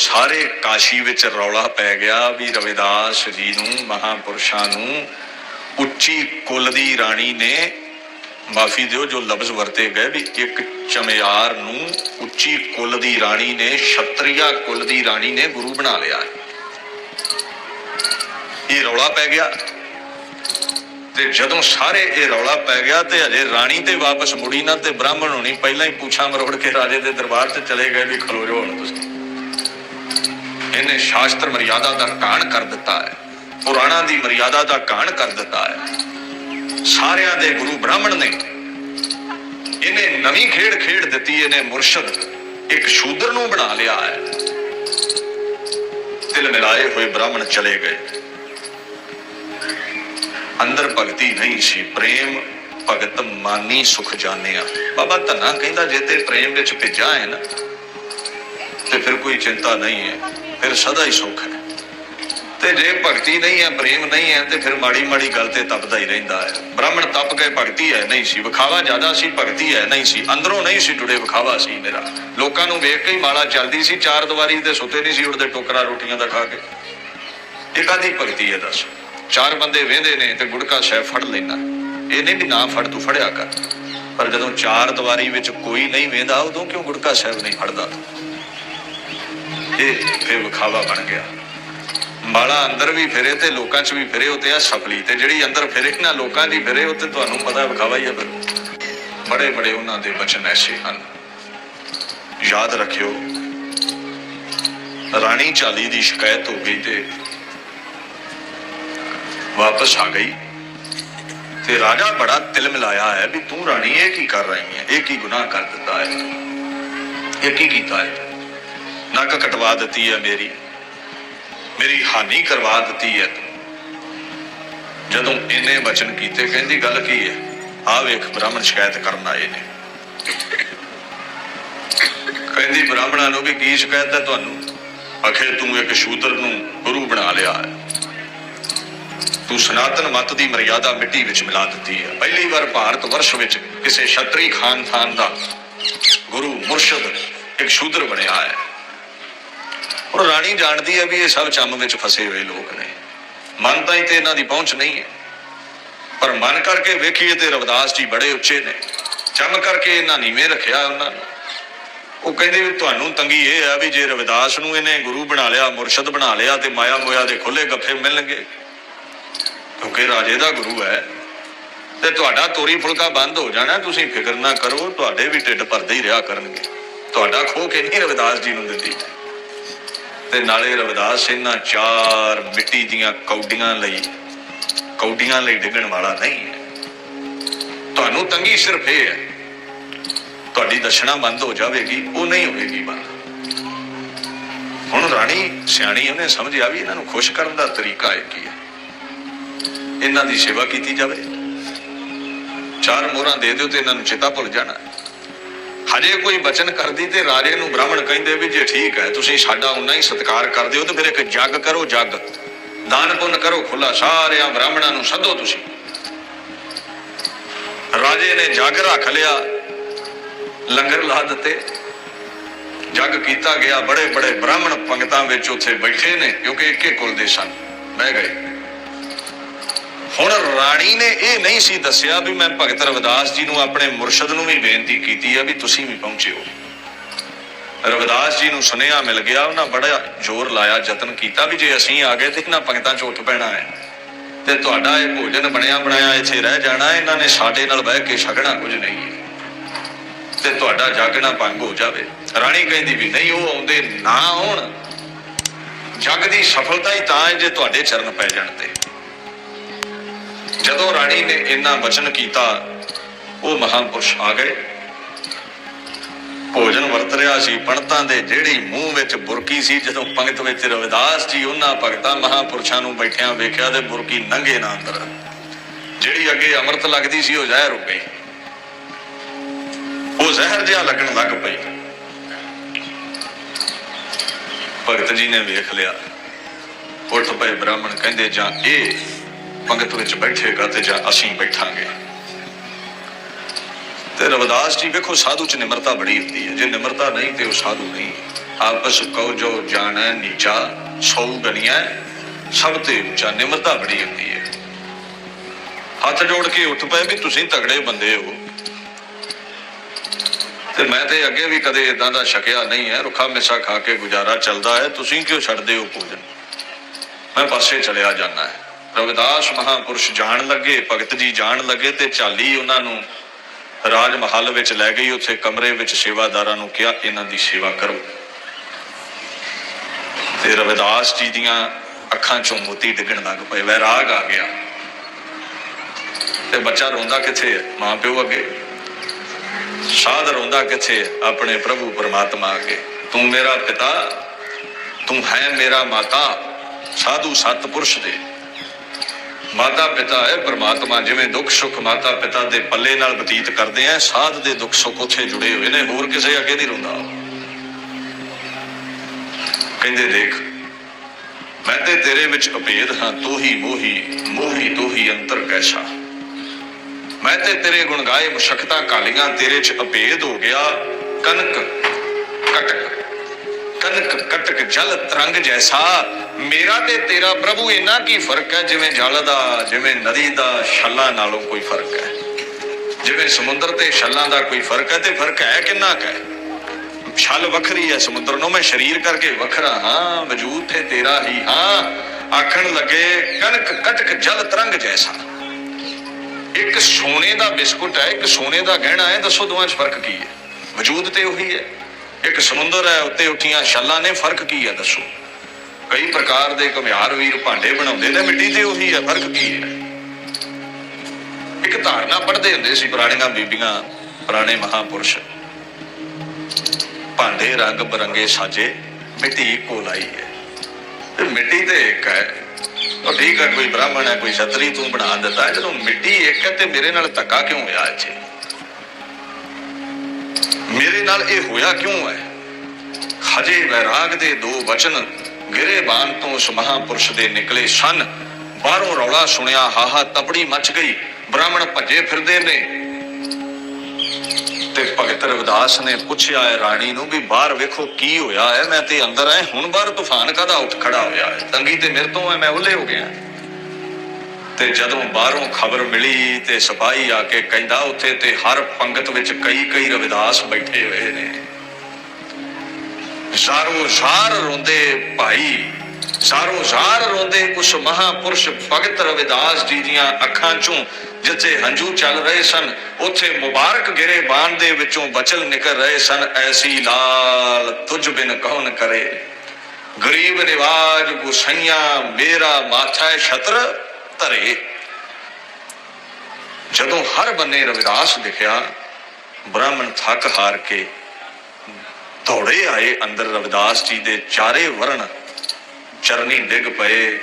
ਸਾਰੇ ਕਾਸ਼ੀ ਵਿੱਚ ਰੌਲਾ ਪੈ ਗਿਆ ਵੀ ਰਵਿਦਾਸ ਜੀ ਨੂੰ, ਮਹਾਪੁਰਸ਼ਾਂ ਨੂੰ ਉੱਚੀ ਕੁੱਲ ਦੀ ਰਾਣੀ ਨੇ ਮਾਫੀ ਦਿਓ ਜੋ ਲਫ਼ਜ਼ ਵਰਤੇ ਗਏ ਵੀ ਇੱਕ ਚਮਿਆਰ ਨੂੰ ਉੱਚੀ ਕੁੱਲ ਦੀ ਰਾਣੀ ਨੇ, ਛਤਰੀਆ ਕੁੱਲ ਦੀ ਰਾਣੀ ਨੇ ਗੁਰੂ ਬਣਾ ਲਿਆ। ਇਹ ਰੌਲਾ ਪੈ ਗਿਆ ਤੇ ਜਦੋਂ ਸਾਰੇ ਇਹ ਰੌਲਾ ਪੈ ਗਿਆ ਤੇ ਹਜੇ ਰਾਣੀ ਤੇ ਵਾਪਸ ਮੁੜੀ ਨਾ ਤੇ ਬ੍ਰਾਹਮਣ ਹੋਣੀ, ਪਹਿਲਾਂ ਹੀ ਪੁੱਛਾਂ ਮਰੋੜ ਕੇ ਰਾਜੇ ਦੇ ਦਰਬਾਰ ਤੇ ਚਲੇ ਗਏ ਵੀ ਖਲੋ ਜਾਓ ਹੁਣ ਤੁਸੀਂ। ਇਹਨੇ ਸ਼ਾਸਤਰ ਮਰਿਆਦਾ ਦਾ ਕਾਣ ਕਰ ਦਿੱਤਾ ਹੈ। ਪੁਰਾਣਾ ਦੀ ਮਰਿਆਦਾ ਦਾ ਕਾਣ ਕਰ ਦਿੱਤਾ ਹੈ। ਸਾਰਿਆਂ ਦੇ ਗੁਰੂ ਬ੍ਰਾਹਮਣ ਨੇ ਇਹਨੇ ਨਵੀਂ ਖੇਡ ਖੇਡ ਦਿੱਤੀ, ਇਹਨੇ ਮੁਰਸ਼ਦ ਇੱਕ ਸ਼ੂਦਰ ਨੂੰ ਬਣਾ ਲਿਆ ਹੈ। ਤਿਲ ਮਿਲਾਏ ਹੋਏ ਬ੍ਰਾਹਮਣ ਚਲੇ ਗਏ। ਅੰਦਰ ਭਗਤੀ ਨਹੀਂ ਸੀ, ਪ੍ਰੇਮ ਭਗਤ ਮਾਨੀ ਸੁਖ ਜਾਣਿਆ। ਬਾਬਾ ਧੰਨਾ ਕਹਿੰਦਾ, ਜੇ ਤੇ ਪ੍ਰੇਮ ਵਿੱਚ ਭਿੱਜਾ ਹੈ ਨਾ, ਤੇ ਫਿਰ ਕੋਈ ਚਿੰਤਾ ਨਹੀਂ ਹੈ। ਫਿਰ ਸਦਾ ਹੀ ਸੁੱਖ ਹੈ। ਤੇ ਜੇ ਭਗਤੀ ਨਹੀਂ ਹੈ, ਪ੍ਰੇਮ ਨਹੀਂ ਹੈ, ਤੇ ਫਿਰ ਮਾੜੀ ਮਾੜੀ ਗੱਲ ਤੇ ਤਪਦਾ ਹੀ ਰਹਿੰਦਾ ਹੈ। ਬ੍ਰਾਹਮਣ ਤਪ ਕੇ ਭਗਤੀ ਹੈ, ਨਹੀਂ ਸੀ। ਵਿਖਾਵਾ ਜ਼ਿਆਦਾ ਸੀ, ਭਗਤੀ ਹੈ, ਨਹੀਂ ਸੀ। ਅੰਦਰੋਂ ਨਹੀਂ ਸੀ ਟੁੜੇ ਵਿਖਾਵਾ ਸੀ ਮੇਰਾ। ਲੋਕਾਂ ਨੂੰ ਵੇਖ ਕੇ ਹੀ ਮਾਲਾ ਚੱਲਦੀ ਸੀ, ਚਾਰ ਦੀਵਾਰੀ ਤੇ ਸੁੱਤੇ ਨਹੀਂ ਸੀ ਉੱਠਦੇ ਟੋਕਰਾ ਰੋਟੀਆਂ ਦਾ ਖਾ ਕੇ। ਇਹ ਕਾਦੀ ਭਗਤੀ ਹੈ ਦੱਸ? ਚਾਰ ਬੰਦੇ ਵੇਂਦੇ ਨੇ ਤੇ ਗੁੜਕਾ ਸ਼ੈ ਫੜ ਲੈਣਾ ਇਹ ਨਹੀਂ ਵੀ ਨਾ ਫੜ, ਤੂੰ ਫੜਿਆ ਕਰ। ਪਰ ਜਦੋਂ ਚਾਰ ਦੀਵਾਰੀ ਵਿੱਚ ਕੋਈ ਨਹੀਂ ਵੇਂਦਾ, ਉਦੋਂ ਕਿਉਂ ਗੁੜਕਾ ਸਾਹਿਬ ਨਹੀਂ ਫੜਦਾ? ਇਹ ਫਿਰ ਵਿਖਾਵਾ ਬਣ ਗਿਆ। ਮਾਲਾ ਅੰਦਰ ਵੀ ਫਿਰੇ ਤੇ ਲੋਕਾਂ 'ਚ ਵੀ ਫਿਰੇ, ਉਹ ਤੇ ਆ ਸਫਲੀ ਤੇ ਜਿਹੜੀ ਅੰਦਰ ਫਿਰੇ ਨਾ, ਲੋਕਾਂ 'ਚ ਫਿਰੇ, ਉਹ ਤੁਹਾਨੂੰ ਪਤਾ ਵਿਖਾਵਾ ਹੀ ਹੈ ਫਿਰ। ਬੜੇ ਬੜੇ ਉਹਨਾਂ ਦੇ ਬਚਨ ਐਸੇ ਹਨ। ਯਾਦ ਰੱਖਿਓ, ਰਾਣੀ ਚਾਲੀ ਦੀ ਸ਼ਿਕਾਇਤ ਹੋ ਗਈ ਤੇ ਵਾਪਸ ਆ ਗਈ। ਤੇ ਰਾਜਾ ਬੜਾ ਤਿਲ ਮਿਲਾਇਆ ਹੈ ਵੀ ਤੂੰ ਰਾਣੀ, ਇਹ ਕੀ ਕਰ ਰਹੀ ਹੈ ਇਹ ਕੀ ਗੁਨਾਹ ਕਰ ਦਿੱਤਾ ਹੈ? ਇਹ ਕੀ ਕੀਤਾ ਹੈ? ਨੱਕ ਕਟਵਾ ਦਿੱਤੀ ਹੈ ਮੇਰੀ। ਮੇਰੀ ਹਾਨੀ ਕਰਵਾ ਦਿੱਤੀ ਹੈ ਤੂੰ। ਜਦੋਂ ਇਹਨੇ ਵਚਨ ਕੀਤੇ, ਕਹਿੰਦੀ ਗੱਲ ਕੀ ਹੈ? ਆ ਵੇਖ ਬ੍ਰਾਹਮਣ ਸ਼ਿਕਾਇਤ ਕਰਨ ਆਏ ਨੇ। ਕਹਿੰਦੀ, ਬ੍ਰਾਹਮਣਾਂ ਨੂੰ ਕਿ ਕੀ ਸ਼ਿਕਾਇਤ ਹੈ ਤੁਹਾਨੂੰ? ਅਖੇ ਤੂੰ ਇੱਕ ਸ਼ੂਦਰ ਨੂੰ ਗੁਰੂ ਬਣਾ ਲਿਆ ਹੈ। ਤੂੰ ਸਨਾਤਨ ਮਤ ਦੀ ਮਰਿਆਦਾ ਮਿੱਟੀ ਵਿੱਚ ਮਿਲਾ ਦਿੱਤੀ ਹੈ। ਪਹਿਲੀ ਵਾਰ ਭਾਰਤ ਵਰਸ਼ ਵਿੱਚ ਕਿਸੇ ਛਤਰੀ ਖਾਨਦਾਨ ਦਾ ਗੁਰੂ ਮੁਰਸ਼ਦ ਇੱਕ ਸ਼ੂਦਰ ਬਣਿਆ ਹੈ। ਹੁਣ ਰਾਣੀ ਜਾਣਦੀ ਹੈ ਵੀ ਇਹ ਸਭ ਚੰਮ ਵਿੱਚ ਫਸੇ ਹੋਏ ਲੋਕ ਨੇ। ਮਨ ਤਾਂ ਹੀ ਤੇ ਇਹਨਾਂ ਦੀ ਪਹੁੰਚ ਨਹੀਂ ਹੈ। ਪਰ ਮਨ ਕਰਕੇ ਵੇਖੀਏ ਤੇ ਰਵਿਦਾਸ ਜੀ ਬੜੇ ਉੱਚੇ ਨੇ। ਚੰਮ ਕਰਕੇ ਇਹਨਾਂ ਨੀਵੇਂ ਰੱਖਿਆ ਉਹਨਾਂ ਨੂੰ। ਉਹ ਕਹਿੰਦੇ ਵੀ ਤੁਹਾਨੂੰ ਤੰਗੀ ਇਹ ਆ ਵੀ ਜੇ ਰਵਿਦਾਸ ਨੂੰ ਇਹਨੇ ਗੁਰੂ ਬਣਾ ਲਿਆ, ਮੁਰਸ਼ਦ ਬਣਾ ਲਿਆ ਤੇ ਮਾਇਆ ਮੋਇਆ ਦੇ ਖੁੱਲੇ ਗੱਫੇ ਮਿਲਣਗੇ। ਕਿਉਂਕਿ ਰਾਜੇ ਦਾ ਗੁਰੂ ਹੈ। ਤੇ ਤੁਹਾਡਾ ਤੋਰੀ ਫੁਲਕਾ ਬੰਦ ਹੋ ਜਾਣਾ, ਤੁਸੀਂ ਫਿਕਰ ਨਾ ਕਰੋ, ਤੁਹਾਡੇ ਵੀ ਢਿੱਡ ਭਰਦੇ ਹੀ ਰਿਹਾ ਕਰਨਗੇ। ਤੁਹਾਡਾ ਖੋ ਕੇ ਨਹੀਂ ਰਵਿਦਾਸ ਜੀ ਨੂੰ ਦਿੱਤੀ। ਤੇ ਨਾਲੇ ਰਵਿਦਾਸ, ਇਹਨਾਂ ਚਾਰ ਮਿੱਟੀ ਦੀਆਂ ਕੌਡੀਆਂ ਲਈ ਕੌਡੀਆਂ ਲਈ ਡਿੱਗਣ ਵਾਲਾ ਨਹੀਂ ਹੈ। ਤੁਹਾਨੂੰ ਤੰਗੀ ਸਿਰਫ ਇਹ ਹੈ, ਤੁਹਾਡੀ ਦਸ਼ਣਾ ਬੰਦ ਹੋ ਜਾਵੇਗੀ, ਉਹ ਨਹੀਂ ਹੋਵੇਗੀ ਬੰਦ। ਹੁਣ ਰਾਣੀ ਸਿਆਣੀ ਉਹਨੇ ਸਮਝਿਆ ਵੀ ਇਹਨਾਂ ਨੂੰ ਖੁਸ਼ ਕਰਨ ਦਾ ਤਰੀਕਾ ਇਹ ਕੀ ਹੈ। ਇਹਨਾਂ ਦੀ ਸੇਵਾ ਕੀਤੀ ਜਾਵੇ। ਚਾਰ ਮੋਹਰਾਂ ਦੇ ਦਿਓ ਤੇ ਇਹਨਾਂ ਨੂੰ ਚੇਤਾ ਭੁੱਲ ਜਾਣਾ। ਹਜੇ ਕੋਈ ਬਚਨ ਕਰਦੀ ਤੇ ਰਾਜੇ ਨੂੰ ਬ੍ਰਾਹਮਣ ਕਹਿੰਦੇ ਵੀ ਜੇ ਠੀਕ ਹੈ, ਤੁਸੀਂ ਸਾਡਾ ਉਨਾ ਹੀ ਸਤਿਕਾਰ ਕਰਦੇ ਹੋ ਤੇ ਫਿਰ ਇੱਕ ਜੱਗ ਕਰੋ, ਜੱਗ। ਦਾਨ ਪੁੰਨ ਕਰੋ ਖੁੱਲਾ ਸਾਰਿਆਂ ਬ੍ਰਾਹਮਣਾਂ ਨੂੰ ਸੱਦੋ ਤੁਸੀਂ। ਰਾਜੇ ਨੇ ਜੱਗ ਰੱਖ ਲਿਆ, ਲੰਗਰ ਲਾ ਦਿੱਤੇ। ਜੱਗ ਕੀਤਾ ਗਿਆ ਬੜੇ ਬੜੇ ਬ੍ਰਾਹਮਣ ਪੰਗਤਾਂ ਵਿੱਚ ਉੱਥੇ ਬੈਠੇ ਨੇ, ਕਿਉਂਕਿ ਇੱਕੇ ਕੁਲ ਦੇ ਸਨ। ਬਹਿ ਗਏ। ਹੁਣ ਰਾਣੀ ਨੇ ਇਹ ਨਹੀਂ ਸੀ ਦੱਸਿਆ ਵੀ ਮੈਂ ਭਗਤ ਰਵਿਦਾਸ ਜੀ ਨੂੰ ਆਪਣੇ ਮੁਰਸ਼ਦ ਨੂੰ ਵੀ ਬੇਨਤੀ ਕੀਤੀ ਹੈ ਵੀ ਤੁਸੀਂ ਵੀ ਪਹੁੰਚਿਓ। ਰਵਿਦਾਸ ਜੀ ਨੂੰ ਸੁਨੇਹਾ ਮਿਲ ਗਿਆ, ਉਹਨਾਂ ਬੜਾ ਜ਼ੋਰ ਲਾਇਆ, ਯਤਨ ਕੀਤਾ ਵੀ ਜੇ ਅਸੀਂ ਆ ਗਏ ਤੇ ਇਹਨਾਂ ਭਗਤਾਂ 'ਚ ਉੱਠ ਪੈਣਾ ਹੈ। ਤੇ ਤੁਹਾਡਾ ਇਹ ਭੋਜਨ ਬਣਿਆ ਬਣਾਇਆ ਇੱਥੇ ਰਹਿ ਜਾਣਾ, ਇਹਨਾਂ ਨੇ ਸਾਡੇ ਨਾਲ ਬਹਿ ਕੇ ਛਕਣਾ ਕੁਝ ਨਹੀਂ ਹੈ। ਤੇ ਤੁਹਾਡਾ ਜਾਗਣਾ ਭੰਗ ਹੋ ਜਾਵੇ। ਰਾਣੀ ਕਹਿੰਦੀ ਵੀ ਨਹੀਂ, ਉਹ ਆਉਂਦੇ ਨਾ ਆਉਣ। ਜੱਗ ਦੀ ਸਫਲਤਾ ਹੀ ਤਾਂ ਹੈ ਜੇ ਤੁਹਾਡੇ ਚਰਨ ਪੈ ਜਾਣ ਤੇ। ਜਦੋਂ ਰਾਣੀ ਨੇ ਇੰਨਾ ਵਚਨ ਕੀਤਾ, ਉਹ ਮਹਾਂਪੁਰਸ਼ ਆ ਗਏ। ਭੋਜਨ ਵਰਤ ਰਿਹਾ ਸੀ ਪੰਡਤਾਂ ਦੇ ਜਿਹੜੀ ਮੂੰਹ ਵਿੱਚ ਬੁਰਕੀ ਸੀ, ਜਦੋਂ ਪੰਗਤ ਵਿੱਚ ਰਵਿਦਾਸ ਜੀ ਉਹਨਾਂ ਭਗਤਾਂ ਮਹਾਪੁਰਸ਼ਾਂ ਨੂੰ ਬੈਠਿਆਂ ਵੇਖਿਆ ਤੇ ਬੁਰਕੀ ਨੰਗੇ ਨਾ ਅੰਦਰ। ਜਿਹੜੀ ਅੱਗੇ ਅੰਮ੍ਰਿਤ ਲੱਗਦੀ ਸੀ, ਉਹ ਜ਼ਹਿਰ ਹੋ ਗਈ। ਉਹ ਜ਼ਹਿਰ ਜਿਹਾ ਲੱਗਣ ਲੱਗ ਪਈ। ਭਗਤ ਜੀ ਨੇ ਵੇਖ ਲਿਆ। ਉੱਠ ਪਏ ਬ੍ਰਾਹਮਣ ਕਹਿੰਦੇ, ਜਾਂ ਇਹ ਪੰਗਤ ਵਿੱਚ ਬੈਠੇਗਾ ਤੇ ਜਾਂ ਅਸੀਂ ਬੈਠਾਂਗੇ। ਤੇ ਰਵਿਦਾਸ ਜੀ, ਵੇਖੋ, ਸਾਧੂ ਚ ਨਿਮਰਤਾ ਬੜੀ ਹੁੰਦੀ ਹੈ। ਜੇ ਨਿਮਰਤਾ ਨਹੀਂ, ਤੇ ਉਹ ਸਾਧੂ ਨਹੀਂ। ਆਪਸ ਕਉ ਜੋ ਜਾਣੈ, ਨੀਚਾ, ਸੌ ਗਣੀਐ, ਸਭ ਤੇ ਉੱਚਾ। ਨਿਮਰਤਾ ਬੜੀ ਹੁੰਦੀ ਹੈ। ਹੱਥ ਜੋੜ ਕੇ ਉੱਠ ਪਏ ਵੀ ਤੁਸੀਂ ਤਗੜੇ ਬੰਦੇ ਹੋ। ਤੇ ਮੈਂ ਤੇ ਅੱਗੇ ਵੀ ਕਦੇ ਇਦਾਂ ਦਾ ਛਕਿਆ ਨਹੀਂ ਹੈ। ਰੁੱਖਾ ਮਿੱਸਾ ਖਾ ਕੇ ਗੁਜ਼ਾਰਾ ਚੱਲਦਾ ਹੈ। ਤੁਸੀਂ ਕਿਉਂ ਛੱਡਦੇ ਹੋ ਭੋਜਨ? ਮੈਂ ਪਾਸੇ ਚਲਿਆ ਜਾਣਾ ਹੈ। ਰਵਿਦਾਸ ਮਹਾਪੁਰਸ਼ ਜਾਣ ਲੱਗੇ, ਭਗਤ ਜੀ ਜਾਣ ਲੱਗੇ ਤੇ ਚਾਲੀ ਉਹਨਾਂ ਨੂੰ ਰਾਜ ਮਹੱਲ ਵਿੱਚ ਲੈ ਗਈ, ਉੱਥੇ ਕਮਰੇ ਵਿੱਚ ਸੇਵਾਦਾਰਾਂ ਨੂੰ ਕਿਹਾ, ਇਹਨਾਂ ਦੀ ਸੇਵਾ ਕਰੋ। ਤੇ ਰਵਿਦਾਸ ਜੀ ਦੀਆਂ ਅੱਖਾਂ ਚੋਂ ਮੋਤੀ ਡਿੱਗਣ ਲੱਗ ਪਏ, ਵੈਰਾਗ ਆ ਗਿਆ। ਤੇ ਬੱਚਾ ਰੋਂਦਾ ਕਿੱਥੇ ਹੈ? ਮਾਂ ਪਿਓ ਅੱਗੇ। ਸਾਧ ਰੋਂਦਾ ਕਿੱਥੇ ਆਪਣੇ ਪ੍ਰਭੂ ਪਰਮਾਤਮਾ ਅੱਗੇ। ਤੂੰ ਮੇਰਾ ਪਿਤਾ, ਤੂੰ ਹੈ ਮੇਰਾ ਮਾਤਾ, ਸਾਧੂ ਸਤਪੁਰਸ਼ ਦੇ। ਮਾਤਾ ਪਿਤਾ ਹੈ ਪਰਮਾਤਮਾ ਜਿਵੇਂ ਦੁੱਖ ਸੁੱਖ ਮਾਤਾ ਪਿਤਾ ਦੇ ਪੱਲੇ ਨਾਲ ਬਤੀਤ ਕਰਦੇ ਆ, ਸਾਧ ਦੇ ਦੁੱਖ ਸੁੱਖ ਉੱਥੇ ਜੁੜੇ ਹੋਏ ਨੇ, ਹੋਰ ਕਿਸੇ ਅੱਗੇ ਨਹੀਂ ਰੋਂਦਾ। ਕਹਿੰਦੇ ਦੇਖ, ਮੈਂ ਤੇ ਤੇਰੇ ਵਿੱਚ ਅਭੇਦ ਹਾਂ, ਤੂੰ ਹੀ ਮੋਹੀ ਮੋਹੀ ਤੂੰ ਹੀ ਅੰਤਰ ਕੈਸਾ। ਮੈਂ ਤੇ ਤੇਰੇ ਗੁਣ ਗਾਏ, ਮੁਸ਼ਕਤਾ ਕਾਲੀਆਂ ਤੇਰੇ ਚ ਅਭੇਦ ਹੋ ਗਿਆ, ਕਨਕ, ਕਟਕ ਕਨਕ, ਕਟਕ ਜਲ ਤਰੰਗ ਜੈਸਾ ਮੇਰਾ ਤੇ ਤੇਰਾ ਪ੍ਰਭੂ ਇੰਨਾ ਕੀ ਫ਼ਰਕ ਹੈ? ਜਿਵੇਂ ਜਲ ਦਾ, ਜਿਵੇਂ ਨਦੀ ਦਾ, ਛੱਲਾਂ ਨਾਲੋਂ ਕੋਈ ਫ਼ਰਕ ਹੈ। ਜਿਵੇਂ ਸਮੁੰਦਰ ਤੇ ਛੱਲਾਂ ਦਾ ਕੋਈ ਫ਼ਰਕ ਹੈ, ਤੇ ਫ਼ਰਕ ਹੈ ਕਿੰਨਾ ਕੁ ਹੈ? ਛਲ ਵੱਖਰੀ ਹੈ ਸਮੁੰਦਰ ਨੂੰ, ਮੈਂ ਸਰੀਰ ਕਰਕੇ ਵੱਖਰਾ ਹਾਂ, ਵਜੂਦ ਤੇ ਤੇਰਾ ਹੀ ਹਾਂ। ਆਖਣ ਲੱਗੇ ਕਨਕ ਕਟਕ, ਜਲ, ਤਰੰਗ ਜੈਸਾ। ਇੱਕ ਸੋਨੇ ਦਾ ਬਿਸਕੁਟ ਹੈ, ਇੱਕ ਸੋਨੇ ਦਾ ਗਹਿਣਾ ਹੈ, ਦੱਸੋ ਦੋਵਾਂ 'ਚ ਫ਼ਰਕ ਕੀ ਹੈ? ਵਜੂਦ ਤੇ ਉਹੀ ਹੈ। ਇੱਕ ਸਮੁੰਦਰ ਹੈ, ਉੱਤੇ ਉੱਠੀਆਂ ਛੱਲਾਂ ਨੇ, ਫ਼ਰਕ ਕੀ ਹੈ ਦੱਸੋ? ਕਈ ਪ੍ਰਕਾਰ ਦੇ ਘੁਮਿਆਰ ਵੀਰ ਭਾਂਡੇ ਬਣਾਉਂਦੇ ਨੇ, ਮਿੱਟੀ ਤੇ ਉਹੀ ਹੈ ਫ਼ਰਕ ਕੀ ਹੈ? ਇੱਕ ਧਾਰਨਾ ਪੜ੍ਹਦੇ ਹੁੰਦੇ ਸੀ ਪੁਰਾਣੀਆਂ ਬੀਬੀਆਂ, ਪੁਰਾਣੇ ਮਹਾਪੁਰਸ਼। ਭਾਂਡੇ ਰੰਗ ਬਰੰਗੇ ਸਾਜੇ, ਮਿੱਟੀ ਇੱਕੋ ਲਾਈ ਹੈ। ਤੇ ਮਿੱਟੀ ਤੇ ਇੱਕ ਹੈ, ਉਹ ਠੀਕ ਹੈ, ਕੋਈ ਬ੍ਰਾਹਮਣ ਹੈ, ਕੋਈ ਛਤਰੀ ਤੂੰ ਬਣਾ ਦਿੱਤਾ, ਜਦੋਂ ਮਿੱਟੀ ਇੱਕ ਹੈ ਤੇ ਮੇਰੇ ਨਾਲ ਧੱਕਾ ਕਿਉਂ ਹੋਇਆ ਇੱਥੇ ਮੇਰੇ ਨਾਲ ਇਹ ਹੋਇਆ ਕਿਉਂ ਹੈ? ਹਜੇ ਵੈਰਾਗ ਦੇ ਦੋ ਵਚਨ ਗਿਰੇ ਤੋਂ ਉਸ ਮਹਾਪੁਰਸ਼ ਦੇ ਨਿਕਲੇ ਸਨ। ਬਾਹਰੋਂ ਰੌਲਾ ਸੁਣਿਆ, ਹਾਹਾ, ਤਪੜੀ ਮਚ ਗਈ। ਬ੍ਰਾਹਮਣ ਭੱਜੇ ਫਿਰਦੇ ਨੇ। ਤੇ ਭਗਤ ਰਵਿਦਾਸ ਨੇ ਪੁੱਛਿਆ ਹੈ ਰਾਣੀ ਨੂੰ ਵੀ ਬਾਹਰ ਵੇਖੋ, ਕੀ ਹੋਇਆ ਹੈ? ਮੈਂ ਤੇ ਅੰਦਰ ਆਏ ਹੁਣ ਬਾਹਰ ਤੂਫਾਨ ਕਾਦਾ ਉੱਠ ਖੜਾ ਹੋਇਆ ਹੈ? ਤੰਗੀ ਤੇ ਮੇਰੇ ਤੋਂ ਹੈ, ਮੈਂ ਉੱਲੇ ਹੋ ਗਿਆ ਤੇ ਜਦੋਂ ਬਾਹਰੋਂ ਖਬਰ ਮਿਲੀ ਤੇ ਸਿਪਾਹੀ ਆ ਕੇ ਕਹਿੰਦਾ, ਉੱਥੇ ਤੇ ਹਰ ਪੰਗਤ ਵਿੱਚ ਕਈ ਕਈ ਰਵਿਦਾਸ ਬੈਠੇ ਹੋਏ ਨੇ। ਸਾਰੋ ਸਾਰ ਰੋਂਦੇ ਭਾਈ, ਸਾਰੋ ਸਾਰ ਰੋਂਦੇ ਉਸ ਮਹਾਪੁਰਸ਼ ਭਗਤ ਰਵਿਦਾਸ ਜੀ ਦੀਆਂ ਅੱਖਾਂ ਚੋਂ ਜਿੱਥੇ ਹੰਝੂ ਚੱਲ ਰਹੇ ਸਨ, ਉੱਥੇ ਮੁਬਾਰਕ ਗਿਰੇ ਬਾਣ ਦੇ ਵਿੱਚੋਂ ਬਚਲ ਨਿਕਲ ਰਹੇ ਸਨ, ਐਸੀ ਲਾਲ ਤੁਝ ਬਿਨ ਕੌਣ ਕਰੇ। ਗਰੀਬ ਨਿਵਾਜ ਗੁਸਈਆ, ਮੇਰਾ ਮਾਥਾ ਛਤਰ ਧਰੇ। ਜਦੋਂ ਹਰ ਬੰਨੇ ਰਵਿਦਾਸ ਦਿਖਿਆ, ਬ੍ਰਾਹਮਣ ਥੱਕ ਹਾਰ ਕੇ ਦੌੜੇ ਆਏ ਅੰਦਰ ਰਵਿਦਾਸ ਜੀ ਦੇ ਚਾਰੇ ਵਰਣ। ਚਰਨੀ ਡਿੱਗ ਪਏ।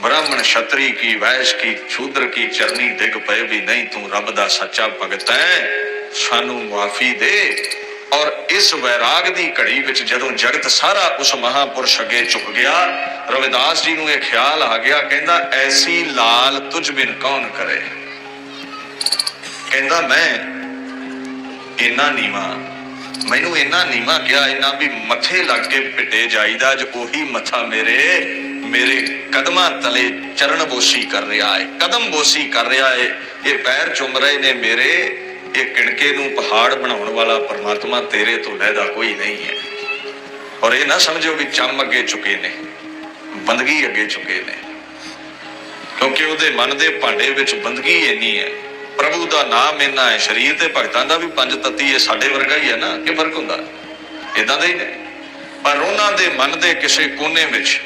ਬ੍ਰਾਹਮਣ ਛਤਰੀ ਕੀ, ਵੈਸ਼ ਕੀ, ਸ਼ੂਦਰ ਕੀ, ਚਰਨੀ ਡਿੱਗ ਪਏ ਵੀ ਨਹੀਂ, ਤੂੰ ਰੱਬ ਦਾ ਸੱਚਾ ਭਗਤ ਹੈ। ਸਾਨੂੰ ਮਾਫੀ ਦੇ। ਔਰ ਇਸ ਵੈਰਾਗ ਦੀ ਘੜੀ ਵਿੱਚ ਜਦੋਂ ਜਗਤ ਸਾਰਾ ਉਸ ਮਹਾਪੁਰਸ਼ ਅੱਗੇ ਝੁਕ ਗਿਆ, ਰਵਿਦਾਸ ਜੀ ਨੂੰ ਇਹ ਖਿਆਲ ਆ ਗਿਆ, ਕਹਿੰਦਾ, ਐਸੀ ਲਾਲ ਤੁਝ ਬਿਨ ਕੌਣ ਕਰੇ? ਕਹਿੰਦਾ, ਮੈਂ ਇੰਨਾ ਨੀਵਾ ਮੈਨੂੰ ਇੰਨਾ ਨੀਵਾ ਕਿਹਾ, ਇੰਨਾ ਵੀ ਮੱਥੇ ਲੱਗ ਕੇ ਪਿੱਟੇ ਜਾਈਦਾ ਅੱਜ ਉਹੀ ਮੱਥਾ ਮੇਰੇ ਮੇਰੇ ਕਦਮਾਂ ਤਲੇ ਚਰਨ ਬੋਸੀ ਕਰ ਰਿਹਾ ਹੈ ਕਦਮ ਬੋਸੀ ਕਰ ਰਿਹਾ ਹੈ ਇਹ ਪੈਰ ਚੁੰਮ ਰਹੇ ਨੇ ਮੇਰੇ, ਇਹ ਕਿਣਕੇ ਨੂੰ ਪਹਾੜ ਬਣਾਉਣ ਵਾਲਾ ਪਰਮਾਤਮਾ ਤੇਰੇ ਤੋਂ ਲੈਦਾ ਕੋਈ ਨਹੀਂ ਹੈ। ਔਰ ਇਹ ਨਾ ਸਮਝੋ ਵੀ ਚੰਮ ਅੱਗੇ ਚੁੱਕੇ ਨੇ, ਬੰਦਗੀ ਅੱਗੇ ਚੁੱਕੇ ਨੇ। ਕਿਉਂਕਿ ਉਹਦੇ ਮਨ ਦੇ ਭਾਂਡੇ ਵਿੱਚ ਬੰਦਗੀ ਇੰਨੀ ਹੈ ਪ੍ਰਭੂ ਦਾ ਨਾਮ ਇੰਨਾ ਹੈ, ਸਰੀਰ ਤੇ ਭਗਤਾਂ ਦਾ ਵੀ ਪੰਜ ਤੱਤੀ ਹੈ ਸਾਡੇ ਵਰਗਾ ਹੀ ਹੈ ਨਾ, ਕਿ ਫ਼ਰਕ ਹੁੰਦਾ? ਇਦਾਂ ਦੇ ਹੀ ਨੇ। ਪਰ ਉਹਨਾਂ ਦੇ ਮਨ ਦੇ ਕਿਸੇ ਕੋਨੇ ਵਿੱਚ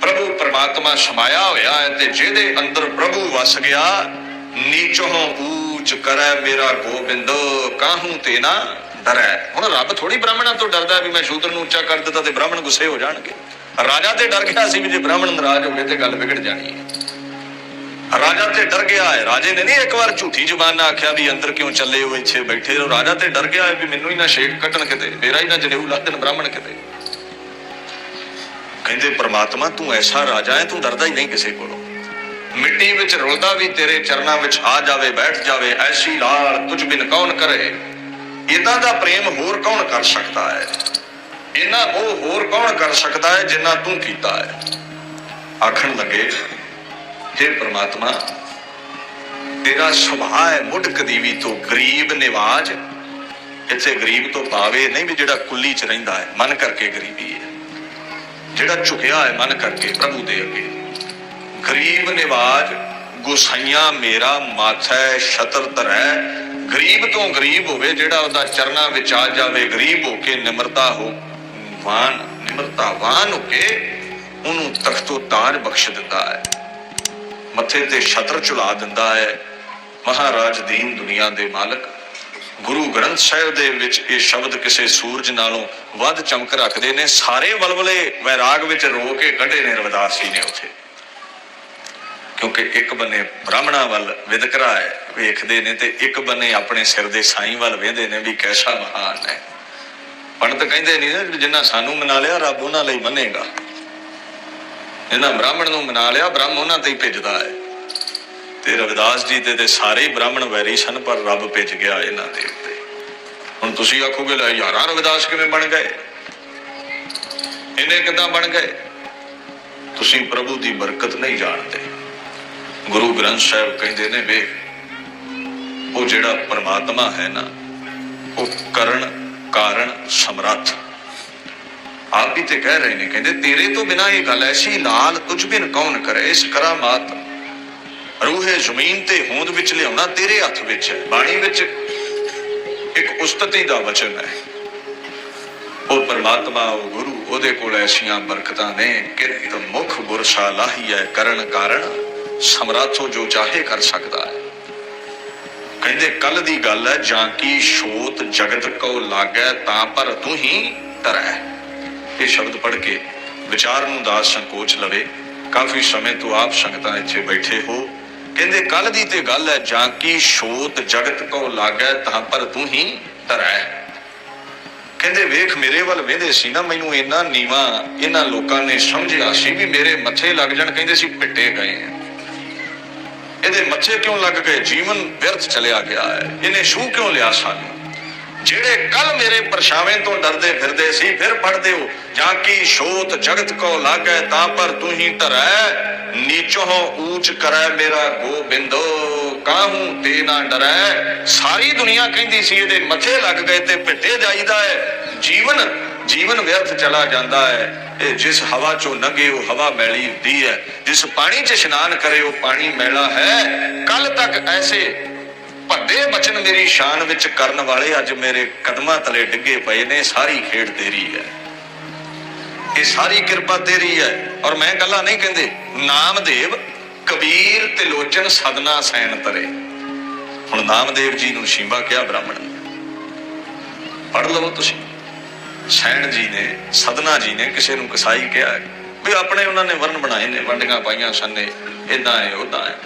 ਪ੍ਰਭੂ ਪਰਮਾਤਮਾ ਸਮਾਇਆ ਹੋਇਆ ਹੈ ਤੇ ਜਿਹਦੇ ਅੰਦਰ ਪ੍ਰਭੂ ਵਸ ਗਿਆ, ਨੀਚੋਂ ਊਚ ਕਰੈ ਮੇਰਾ ਗੋਬਿੰਦ, ਕਾਹੂ ਤੇ ਨਾ ਡਰੈ। ਹੁਣ ਰੱਬ ਥੋੜੀ ਬ੍ਰਾਹਮਣਾਂ ਤੋਂ ਡਰਦਾ ਵੀ ਮੈਂ ਸ਼ੂਦਰ ਨੂੰ ਉੱਚਾ ਕਰ ਦਿੱਤਾ ਤੇ ਬ੍ਰਾਹਮਣ ਗੁੱਸੇ ਹੋ ਜਾਣਗੇ। ਰਾਜਾ ਤੇ ਡਰ ਗਿਆ ਸੀ ਵੀ ਜੇ ਬ੍ਰਾਹਮਣ ਨਾਰਾਜ਼ ਹੋ ਗਏ ਤੇ ਗੱਲ ਵਿਗੜ ਜਾਣੀ ਹੈ। ਰਾਜਾ ਤੇ ਡਰ ਗਿਆ ਹੈ। ਰਾਜੇ ਨੇ ਨਹੀਂ ਇੱਕ ਵਾਰ ਝੂਠੀ ਜ਼ੁਬਾਨ ਨਾਲ ਆਖਿਆ ਵੀ ਅੰਦਰ ਕਿਉਂ ਚੱਲੇ ਹੋ ਇੱਥੇ ਬੈਠੇ ਰਹੋ। ਰਾਜਾ ਤੇ ਡਰ ਗਿਆ ਹੈ ਵੀ ਮੈਨੂੰ ਹੀ ਨਾ ਛੇਕ ਕੱਟਣ ਕਿਤੇ, ਮੇਰਾ ਹੀ ਨਾ ਜਨੇਊ ਲਾ ਬ੍ਰਾਹਮਣ ਕਿਤੇ। ਕਹਿੰਦੇ, ਪ੍ਰਮਾਤਮਾ, ਤੂੰ ਐਸਾ ਰਾਜਾ ਹੈ, ਤੂੰ ਡਰਦਾ ਹੀ ਨਹੀਂ ਕਿਸੇ ਕੋਲੋਂ। ਮਿੱਟੀ ਵਿੱਚ ਰੁਲਦਾ ਵੀ ਤੇਰੇ ਚਰਨਾਂ ਵਿੱਚ ਆ ਜਾਵੇ, ਬੈਠ ਜਾਵੇ, ਐਸੀ ਲਾਲ ਤੁਝ ਬਿਨ ਕੌਣ ਕਰੇ। ਇਦਾਂ ਦਾ ਪ੍ਰੇਮ ਹੋਰ ਕੌਣ ਕਰ ਸਕਦਾ ਹੈ? ਇਹਨਾਂ ਉਹ ਹੋਰ ਕੌਣ ਕਰ ਸਕਦਾ ਹੈ ਜਿੰਨਾ ਤੂੰ ਕੀਤਾ ਹੈ? ਆਖਣ ਲੱਗੇ हे ਪ੍ਰਮਾਤਮਾ, ਤੇਰਾ ਸੁਭਾਅ ਹੈ ਮੁੱਢ ਕਦੀਵੀ ਤੋਂ ਗਰੀਬ ਨਿਵਾਜ। ਇੱਥੇ ਗਰੀਬ ਤੋਂ ਭਾਵੇ ਨਹੀਂ ਵੀ ਜਿਹੜਾ ਕੁੱਲੀ ਚ ਰਹਿੰਦਾ ਹੈ, ਮਨ ਕਰਕੇ ਗਰੀਬੀ ਹੈ। ਜਿਹੜਾ ਝੁਕਿਆ ਹੈ, ਮਨ ਕਰਕੇ ਪ੍ਰਭੂ ਦੇ ਅੱਗੇ। ਗਰੀਬ ਨਿਵਾਜ, ਗੁਸਾਈਆਂ ਮੇਰਾ ਮਾਥੈ ਛਤਰ ਧਰੈ। ਗਰੀਬ ਤੋਂ ਗਰੀਬ ਹੋਵੇ, ਜਿਹੜਾ ਉਹਦਾ ਚਰਨਾਂ ਵਿੱਚ ਆ ਜਾਵੇ, ਗਰੀਬ ਹੋ ਕੇ ਨਿਮਰਤਾ ਹੋ ਵਾਨ ਨਿਮਰਤਾਵਾਨ ਹੋ ਕੇ ਉਹਨੂੰ ਤਖਤੋ ਤਾਜ ਬਖਸ਼ ਦਿੱਤਾ ਹੈ। ਮੱਥੇ ਤੇ ਛਤਰ ਚੁਲਾ ਦਿੰਦਾ ਹੈ। ਮਹਾਰਾਜ ਦੀਨ ਦੁਨੀਆ ਦੇ ਮਾਲਕ, ਗੁਰੂ ਗ੍ਰੰਥ ਸਾਹਿਬ ਦੇ ਵਿੱਚ ਇਹ ਸ਼ਬਦ ਕਿਸੇ ਸੂਰਜ ਨਾਲੋਂ ਵੱਧ ਚਮਕ ਰੱਖਦੇ ਨੇ। ਸਾਰੇ ਵਲਵਲੇ ਵੈਰਾਗ ਵਿੱਚ ਰੋ ਕੇ ਕੱਢੇ ਨੇ ਰਵਿਦਾਸ ਨੇ ਉੱਥੇ। ਕਿਉਂਕਿ ਇੱਕ ਬੰਨੇ ਬ੍ਰਾਹਮਣਾਂ ਵੱਲ ਵਿਦਕਰਾ ਹੈ, ਵੇਖਦੇ ਨੇ ਤੇ ਇੱਕ ਬੰਨੇ ਆਪਣੇ ਸਿਰ ਦੇ ਸਾਈਂ ਵੱਲ ਵੇਖਦੇ ਨੇ ਵੀ ਕੈਸਾ ਮਹਾਨ ਹੈ। ਪੰਡਤ ਕਹਿੰਦੇ ਨਹੀਂ ਜਿੰਨਾ ਸਾਨੂੰ ਮਨਾ ਲਿਆ, ਰੱਬ ਉਹਨਾਂ ਲਈ ਮੰਨੇਗਾ। ਇਹਨਾਂ ਬ੍ਰਾਹਮਣ ਨੂੰ ਮਨਾ ਲਿਆ, ਬ੍ਰਹਮ ਉਹਨਾਂ ਤੇ ਹੀ ਭੇਜਦਾ ਹੈ। ਤੇ ਰਵਿਦਾਸ ਜੀ ਦੇ ਤੇ ਸਾਰੇ ਬ੍ਰਾਹਮਣ ਵੈਰੀ ਸਨ, ਪਰ ਰੱਬ ਭੇਜ ਗਿਆ ਇਹਨਾਂ ਦੇ ਉੱਤੇ। ਹੁਣ ਤੁਸੀਂ ਆਖੋਗੇ, ਲੈ ਯਾਰਾਂ ਰਵਿਦਾਸ ਕਿਵੇਂ ਬਣ ਗਏ? ਇਹਨੇ ਕਿਦਾਂ ਬਣ ਗਏ? ਤੁਸੀਂ ਪ੍ਰਭੂ ਦੀ ਬਰਕਤ ਨਹੀਂ ਜਾਣਦੇ। ਗੁਰੂ ਗ੍ਰੰਥ ਸਾਹਿਬ ਕਹਿੰਦੇ ਨੇ, ਵੇਖ, ਉਹ ਜਿਹੜਾ ਪਰਮਾਤਮਾ ਹੈ ਨਾ, ਉਹ ਕਰਨ ਕਾਰਨ ਸਮਰੱਥ। ਆਪ ਹੀ ਤੇ ਕਹਿ ਰਹੇ ਨੇ, ਕਹਿੰਦੇ, ਤੇਰੇ ਤੋਂ ਬਿਨਾ ਇਹ ਗੱਲ ਐਸੀ ਲਾਲ ਤੁਝ ਬਿਨ ਕੌਣ ਕਰੇ, ਇਸ ਕਰਾਮਾਤ ਰੂਹੇ ਜ਼ਮੀਨ ਤੇ ਹੋਂਦ ਵਿੱਚ ਲਿਆਉਣਾ ਤੇਰੇ ਹੱਥ ਵਿੱਚ ਹੈ। ਬਾਣੀ ਵਿੱਚ ਇੱਕ ਉਸਤਤੀ ਦਾ ਵਚਨ ਹੈ। ਉਹ ਪਰਮਾਤਮਾ, ਉਹ ਗੁਰੂ, ਉਹਦੇ ਕੋਲ ਐਸੀਆਂ ਬਰਕਤਾਂ ਨੇ ਕਿ ਮੁਖ ਗੁਰਸਾ ਲਾਹੀ ਹੈ, ਕਰਨ ਕਾਰਨ ਸਮਰਾਥੋ ਜੋ ਚਾਹੇ ਕਰ ਸਕਦਾ ਹੈ। ਕਹਿੰਦੇ ਕੱਲ ਦੀ ਗੱਲ ਹੈ, ਜਾਂ ਕੀ ਸ਼ੋਤ ਜਗਤ ਕੋ ਲਾਗੈ, ਤਾਂ ਪਰ ਤੂੰ ਹੀ ਤਰੈ ਇਹ ਸ਼ਬਦ ਪੜ੍ਹ ਕੇ ਵਿਚਾਰ ਨੂੰ ਦਾਸ ਸੰਕੋਚ ਲਵੇ। ਕਾਫੀ ਸਮੇਂ ਤੋਂ ਆਪ ਸੰਗਤਾਂ ਇੱਥੇ ਬੈਠੇ ਹੋ। ਕਹਿੰਦੇ ਕੱਲ ਦੀ ਤੇ ਗੱਲ ਹੈ, ਜਾਂ ਕੀ ਸ਼ੋਤ ਜਗਤ ਕੋ ਲਾਗੈ, ਤਾਂ ਪਰ ਤੂੰ ਹੀ ਤਰੈ ਕਹਿੰਦੇ, ਵੇਖ, ਮੇਰੇ ਵੱਲ ਵੇਂਦੇ ਸੀ ਨਾ, ਮੈਨੂੰ ਇੰਨਾ ਨੀਵਾ ਇਹਨਾਂ ਲੋਕਾਂ ਨੇ ਸਮਝਿਆ ਸੀ ਵੀ ਮੇਰੇ ਮੱਥੇ ਲੱਗ ਜਾਣ, ਕਹਿੰਦੇ ਸੀ ਪਿੱਟੇ ਗਏ ਆ। ਇਹਦੇ ਮੱਥੇ ਕਿਉਂ ਲੱਗ ਗਏ? ਜੀਵਨ ਵਿਅਰਥ ਚਲਿਆ ਗਿਆ ਹੈ। ਇਹਨੇ ਸ਼ੂ ਕਿਉਂ ਲਿਆ ਸਾਨੂੰ? ਜਿਹੜੇ ਕੱਲ ਮੇਰੇ ਪਰਛਾਵੇਂ ਤੋਂ ਡਰਦੇ ਫਿਰਦੇ ਸੀ, ਫਿਰ ਪੜਦੇ ਹੋ। ਜਾਂ ਕੀ ਸ਼ੋਤ ਜਗਤ ਕੋ ਲਾਗੈ ਤਾਂ ਪਰ ਤੂੰ ਹੀ ਧਰੈ। ਨੀਚੋਂ ਊਚ ਕਰੈ ਮੇਰਾ ਗੋਬਿੰਦੋ, ਕਾਹੂ ਤੇ ਨਾ ਡਰੈ। ਸਾਰੀ ਦੁਨੀਆ ਕਹਿੰਦੀ ਸੀ, ਇਹਦੇ ਮੱਥੇ ਲੱਗ ਗਏ ਤੇ ਪਿੱਟੇ ਜਾਈਦਾ ਹੈ ਜੀਵਨ ਜੀਵਨ ਵਿਅਰਥ ਚਲਾ ਜਾਂਦਾ ਹੈ ਇਹ ਜਿਸ ਹਵਾ ਚੋਂ ਲੰਘੇ ਉਹ ਹਵਾ ਮੈਲੀ ਹੁੰਦੀ ਹੈ ਜਿਸ ਪਾਣੀ 'ਚ ਇਸ਼ਨਾਨ ਕਰੇ, ਉਹ ਪਾਣੀ ਮੈਲਾ ਹੈ। ਕੱਲ ਤੱਕ ਐਸੇ ਭੱਦੇ ਬਚਨ ਮੇਰੀ ਸ਼ਾਨ ਵਿੱਚ ਕਰਨ ਵਾਲੇ ਅੱਜ ਮੇਰੇ ਕਦਮਾਂ ਤਲੇ ਡਿੱਗੇ ਪਏ ਨੇ, ਸਾਰੀ ਖੇਡ ਤੇਰੀ ਹੈ। ਇਹ ਸਾਰੀ ਕਿਰਪਾ ਤੇਰੀ ਹੈ। ਔਰ ਮੈਂ ਗੱਲਾਂ ਨਹੀਂ ਕਹਿੰਦੇ, ਨਾਮਦੇਵ ਕਬੀਰ ਤੇ ਲੋਚਨ ਸਦਨਾ ਸੈਨ ਤਰੇ। ਹੁਣ ਨਾਮਦੇਵ ਜੀ ਨੂੰ ਸ਼ਿੰਬਾ ਕਿਹਾ ਬ੍ਰਾਹਮਣ ਪੜ ਲਵੋ ਤੁਸੀਂ। ਸੈਣ ਜੀ ਨੇ, ਸਦਨਾ ਜੀ ਨੇ ਕਿਸੇ ਨੂੰ ਕਸਾਈ ਕਿਹਾ ਵੀ ਆਪਣੇ ਉਹਨਾਂ ਨੇ ਵਰਨ ਬਣਾਏ ਨੇ, ਵੰਡੀਆਂ ਪਾਈਆਂ ਸੰਨੇ ਇਦਾਂ ਹੈ ਉਦਾਂ ਹੈ।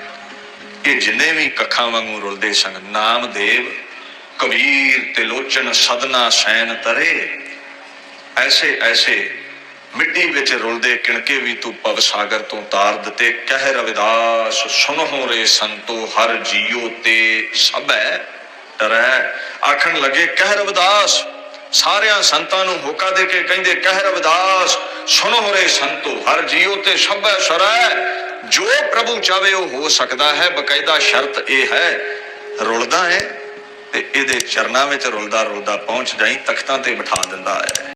ਇਹ ਜਿੰਨੇ ਵੀ ਕੱਖਾਂ ਵਾਂਗੂ ਰੁਲਦੇ ਸਨ ਨਾਮਦੇਵ ਕਬੀਰ ਤੇ ਲੋਚਨ ਸਦਨਾ ਸੈਨ ਤਰੇ। ਐਸੇ ਐਸੇ ਮਿੱਟੀ ਵਿੱਚ ਰੁਲਦੇ ਕਿਣਕੇ ਵੀ ਤੂੰ ਭਵ ਸਾਗਰ ਤੋਂ ਤਾਰ ਦਿੱਤੇ। ਕਹਿ ਰਵਿਦਾਸ, ਸੁਨਹੁ ਰੇ ਸੰਤੋ, ਹਰ ਜੀਉ ਤੇ ਸਭੈ ਤਰੈ। ਆਖਣ ਲੱਗੇ, ਕਹਿ ਰਵਿਦਾਸ, ਸਾਰਿਆਂ ਸੰਤਾਂ ਨੂੰ ਹੋਕਾ ਦੇ ਕੇ ਕਹਿੰਦੇ, ਕਹਿ ਰਵਿਦਾਸ, ਸੁਨਹੁ ਰੇ ਸੰਤੋ, ਹਰ ਜੀਉ ਤੇ ਸਭੈ ਸਰੈ। ਜੋ ਪ੍ਰਭੂ ਚਾਵੇ ਉਹ ਹੋ ਸਕਦਾ ਹੈ, ਬਕਾਇਦਾ ਸ਼ਰਤ ਇਹ ਹੈ, ਰੁਲਦਾ ਹੈ ਤੇ ਇਹਦੇ ਚਰਨਾਂ ਵਿੱਚ ਰੁਲਦਾ ਰੁਲਦਾ ਪਹੁੰਚ ਜਾਈ, ਤਖਤਾਂ ਤੇ ਬਿਠਾ ਦਿੰਦਾ ਹੈ।